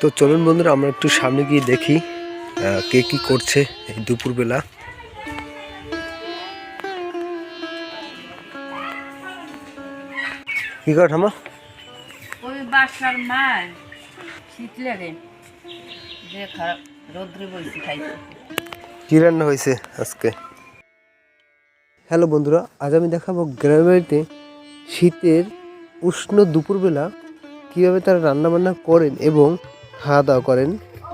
তো চলুন বন্ধুরা আমরা একটু সামনে গিয়ে দেখি কে কি করছে এই দুপুরবেলা। কি কর ঠামা ওই বাসার মার শীত লাগে যে রৌদ্রে বলছি খাইতে। কি রান্না হয়েছে আজকে? হ্যালো বন্ধুরা আজ আমি দেখাবো গ্রামের বাড়িতে শীতের উষ্ণ দুপুরবেলা কীভাবে তারা রান্নাবান্না করেন এবং খাওয়া দাওয়া করেন,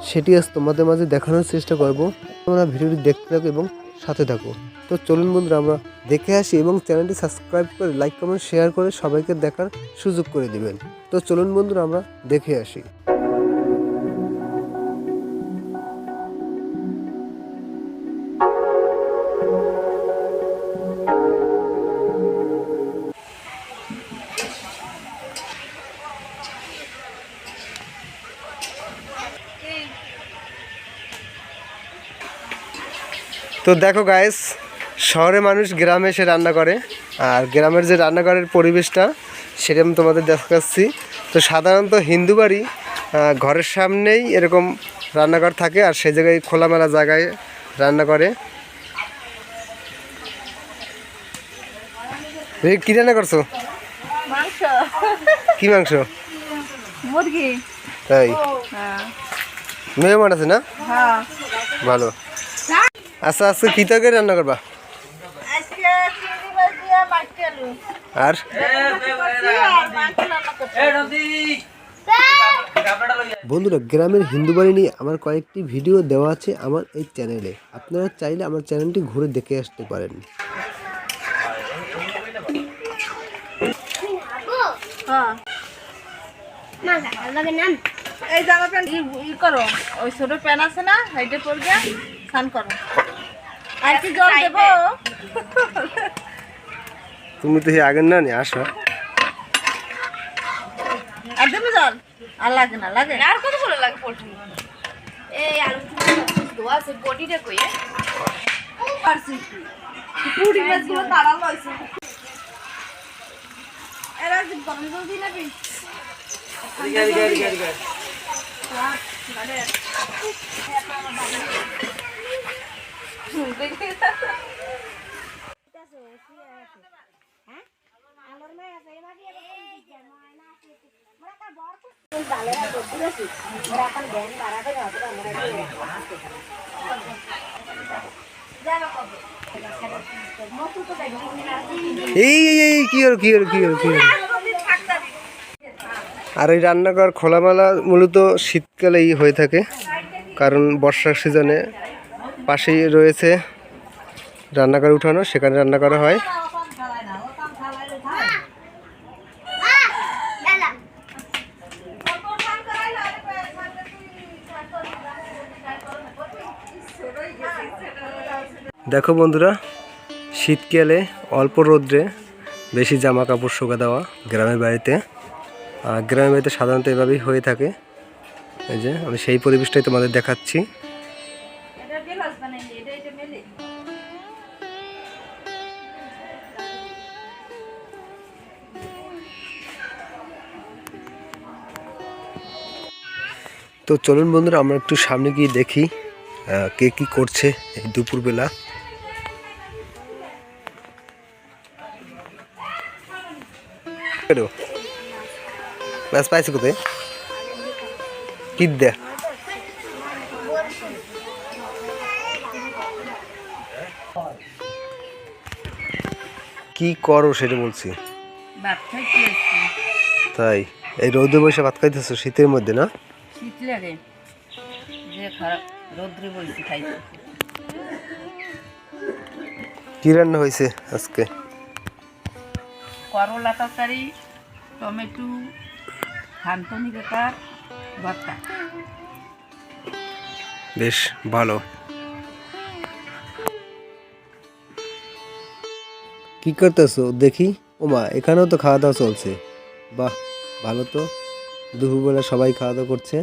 সেটি আজ তোমাদের মাঝে দেখানোর চেষ্টা করব। তোমরা ভিডিওটি দেখতে থাকো এবং সাথে থাকো। তো চলুন বন্ধুরা, আমরা দেখে আসি এবং চ্যানেলটি সাবস্ক্রাইব করে লাইক, কমেন্ট, শেয়ার করে সবাইকে দেখার সুযোগ করে দিবেন। তো চলুন বন্ধুরা, আমরা দেখে আসি। তো দেখো গাইস শহরে মানুষ গ্রামে এসে রান্না করে আর গ্রামের যে রান্নাঘরের পরিবেশটা সেটা আমি তোমাদের দেখাচ্ছি। তো সাধারণত হিন্দু বাড়ি ঘরের সামনেই এরকম রান্নাঘর থাকে আর সেই জায়গায় খোলামেলা জায়গায় রান্না করে। কি রান্না করছ? কি মাংস? মুরগি। তাই? হ্যাঁ। মেহমান আছে না? হ্যাঁ। ভালো। আচ্ছা আজকে কী তরকারি রান্না করবা? আর? বন্ধুরা গ্রামের হিন্দু বাড়ি নিয়ে আমার কয়েকটি ভিডিও দেওয়া আছে আমার এই চ্যানেলে। আপনারা চাইলে আমার চ্যানেলটি ঘুরে দেখে আসতে পারেন। হ্যাঁ এই জামা প্যান্ট ই- ই করো। ওই ছোট প্যান্ট আছে না হাইটে পড়বে স্নান করো। আর কি জল দেবো? তুমি তো আগের না নিয়ে আসো। আর দেবো জল? আর লাগে না লাগে। আর কত ভালো লাগে পোল্ট্রি এই আলু দোয়া আছে বডিটা কই পারছি পুরি মাছগুলো তাড়া লইছে। এরা যে গরম জল দিই নাকি এই এই এই কি আর এই রান্নাঘর খোলামেলা মূলত শীতকালেই হয়ে থাকে কারণ বর্ষার সিজনে পাশেই রয়েছে রান্নাঘর উঠানো, সেখানে রান্না করা হয়। দেখো বন্ধুরা, শীতকালে অল্প রোদ্রে বেশি জামা কাপড় শুকা দেওয়া গ্রামের বাড়িতে। আর গ্রামের বাড়িতে সাধারণত এভাবেই হয়ে থাকে। এই যে, আমি সেই পরিবেশটাই তোমাদের দেখাচ্ছি। মেলে তো চলুন বন্ধুরা, আমরা একটু সামনে গিয়ে দেখি কে কি করছে এই দুপুরবেলা। ব্যাস, পাইছি কোথায়? কি দে কি করো সেটা বলছি। তাই এই রোদে বসে ভাত খাইতেছো শীতের মধ্যে না? শীত লাগে যে খারাপ রৌদ্রে কি রান্না হয়েছে আজকে? করলা তরকারি টমেটো ভর্তা। বেশ ভালো। কি করতেছো? দেখি। ওমা, এখানেও তো খাওয়া দাওয়া চলছে। বাহ, ভালো তো। দুপুরবেলা সবাই খাওয়া দাওয়া করছে।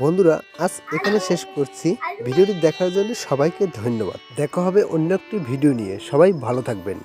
বন্ধুরা, আজ এখানে শেষ করছি। ভিডিওটি দেখার জন্য সবাইকে ধন্যবাদ। দেখা হবে অন্য একটি ভিডিও নিয়ে। সবাই ভালো থাকবেন।